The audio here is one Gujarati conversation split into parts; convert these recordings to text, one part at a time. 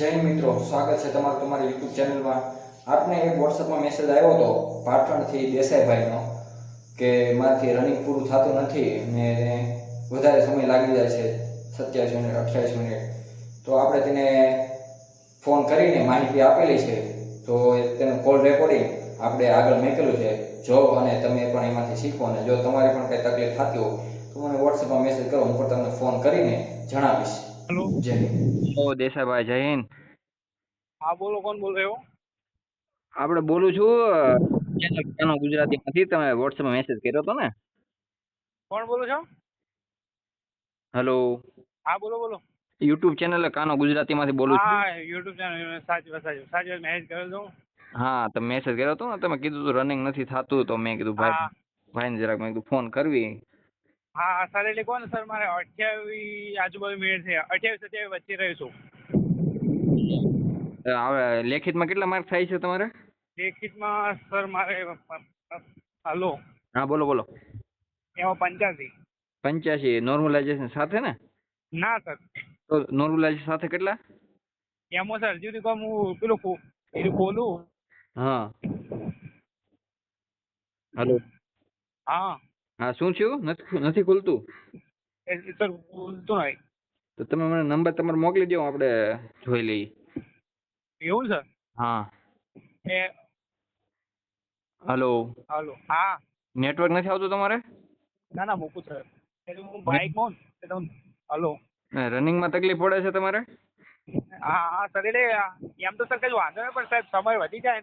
જય મિત્રો, સ્વાગત છે તમારું તમારી યુટ્યુબ ચેનલમાં આપને એક વોટ્સઅપમાં મેસેજ આવ્યો હતો, પાટણથી દેસાઈભાઈનો, કે મારાથી રનિંગ પૂરું થતું નથી ને વધારે સમય લાગી જાય છે, સત્યાવીસ મિનિટ અઠ્યાવીસ મિનિટ. તો આપણે તેને ફોન કરીને માહિતી આપેલી છે. તો તેનું કોલ રેકોર્ડિંગ આપણે આગળ મૂકેલું છે. જો અને તમે પણ એમાંથી શીખો અને જો તમારે પણ કંઈ તકલીફ થતી હોય, તો મને વોટ્સઅપમાં મેસેજ કરો, હું પણ તમને ફોન કરીને જણાવીશ. હેલો. જય ઓ દેસાઈભાઈ જય હિન્દ. હા બોલો કોણ બોલ રહ્યો? આપણે બોલું છું ચેનલ ગુજરાતી ગુજરાતીમાંથી તમે વોટ્સએપમાં મેસેજ કર્યો હતો ને. કોણ બોલો છો? હેલો. હા બોલો બોલો. યુટ્યુબ ચેનલ કાનો ગુજરાતી માંથી બોલું છું. હા યુટ્યુબ ચેનલ સાચી વાત સાચી સાચી વાત મેસેજ કર્યો હતો હા તમે મેસેજ કર્યો હતો ને તમે કીધું હતું રનિંગ નથી થતું તો મેં કીધું ભાઈ ભાઈને જરાક મેં કીધું ફોન કરવી. હા સર એટલે કોને સર? મારે અઠ્યાવીસ આજુબાજુ મેળ છે. અઠ્યાવીસ સત્યાવીસ વચ્ચે રહ્યું છું. હવે લેખિતમાં કેટલા માર્ક થાય છે તમારે? લેખિતમાં સર મારે હલો. હા બોલો બોલો. એમાં પંચ્યાસી. પંચ્યાસી નોર્મલાઇઝેશન સાથે ને? ના સર. તો નોર્મલાઇઝેશન સાથે કેટલા? એમાં સર હજુ કહું હું પેલું ખોલું. હા. હલો. હા. હા શું થયું? નથી ખુલતું? સર ખુલતું નહીં. તો તમે મને નંબર તમારો મોકલી દો આપણે જોઈ લઈએ. એવું સર હા. એ હલો. હલો હા. નેટવર્ક નથી આવતું તમારે? ના ના મૂકું સર એટલે હું બાઇકમાં એટલે હલો. રનિંગમાં તકલીફ પડે છે તમારે? હા હા સર એટલે એમ તો સર કઈ વાંધો નહીં પણ સાહેબ સમય વધી જાય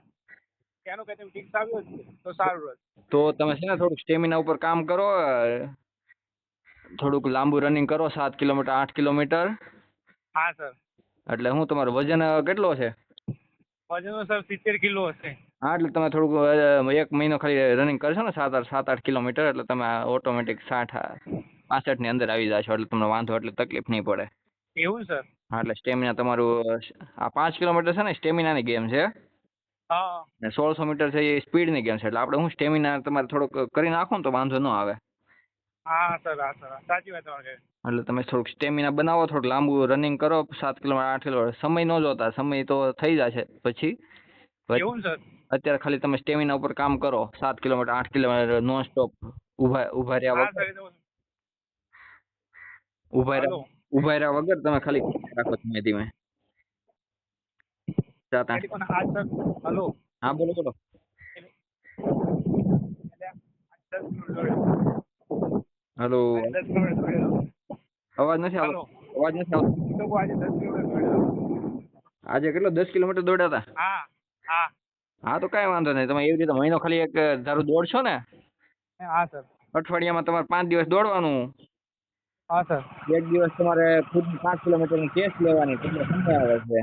ને તેનું કંઈ ફિક્સ આવ્યો છે તો સારું રહેશે. તો તમે છે ને થોડુંક સ્ટેમિના ઉપર કામ કરો થોડુંક લાંબુ રનિંગ કરો સાત કિલોમીટર આઠ કિલોમીટર. હા સર એટલે હું તમારું વજન કેટલો છે? વજન સર સિત્તેર કિલો હશે. હા એટલે તમે થોડુંક એક મહિનો ખાલી રનિંગ કરશો ને સાત આઠ સાત આઠ કિલોમીટર એટલે તમે ઓટોમેટિક સાઠ પાસઠની અંદર આવી જશો એટલે તમને વાંધો એટલે તકલીફ નહીં પડે. એવું સર હા એટલે સ્ટેમિના તમારું આ પાંચ કિલોમીટર છે ને સ્ટેમિનાની ગેમ છે. ને સોળસો મીટર છે એ સ્પીડની ગેમ છે એટલે આપણે હું સ્ટેમિના તમારે થોડોક કરી નાખો ને તો વાંધો ન આવે. હા સર હા સર સાચી વાત તમારે. એટલે તમે થોડુંક સ્ટેમિના બનાવો થોડુંક લાંબુ રનિંગ કરો સાત કિલોમીટર આઠ કિલોમીટર સમય ન જોતા સમય તો થઈ જશે પછી. એવું સર? અત્યારે ખાલી તમે સ્ટેમિના ઉપર કામ કરો સાત કિલોમીટર આઠ કિલોમીટર નોન સ્ટોપ ઊભા ઊભા રહ્યા વગર ઊભા રહ્યા વગર તમે ખાલી રાખો ધીમે ધીમે. સાત હતા. પણ આ સર હલો. હા બોલો બોલો. હલો. અવાજ નથી આવતો. અવાજ નથી આવતો. આજે કેટલો? દસ કિલોમીટર દોડ્યા હતા હા તો કઈ વાંધો નહીં. તમે એવી રીતે મહિનો ખાલી એક ધારું દોડશો ને? હા સર. અઠવાડિયામાં તમારે પાંચ દિવસ દોડવાનું. હા સર. એક દિવસ તમારે ખુદ પાંચ કિલોમીટરની ટેસ્ટ લેવાની તમને સમય આવે છે.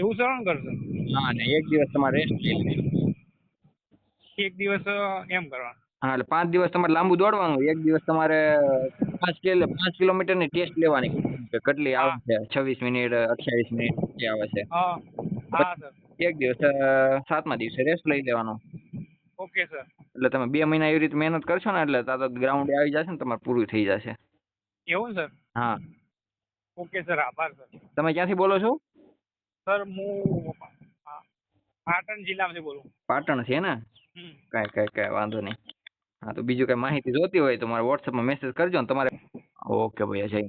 એવું સર કરશો? હા ને એક દિવસ તમારે રેસ્ટ એક દિવસ એમ કરવાનું? હા એટલે પાંચ દિવસ તમારે લાંબુ દોડવાનું એક દિવસ તમારે પાંચ કિલો પાંચ કિલોમીટરની ટેસ્ટ લેવાની. કે કેટલી આવે છે છવ્વીસ મિનિટ અઠ્યાવીસ મિનિટ કેટલી આવે છે. હા હા સર. એક દિવસ સાતમા દિવસે રેસ્ટ લઈ લેવાનો. Okay sir. એટલે તમે બે મહિના એવી રીતે મહેનત કરશો ને એટલે તાતો ગ્રાઉન્ડ આવી જશે ને તમારે પૂરું થઈ જશે. એવું સર? હા. Okay sir. આભાર સર. તમે ક્યાંથી બોલો છો? સર હું પાટણ જિલ્લામાંથી બોલું. પાટણ છે ને? કઈ કાંઈ કાંઈ વાંધો નહીં. હા તો બીજું કાંઈ માહિતી જોતી હોય તો મારે વોટ્સએપમાં મેસેજ કરજો ને તમારે. ઓકે ભૈયા જય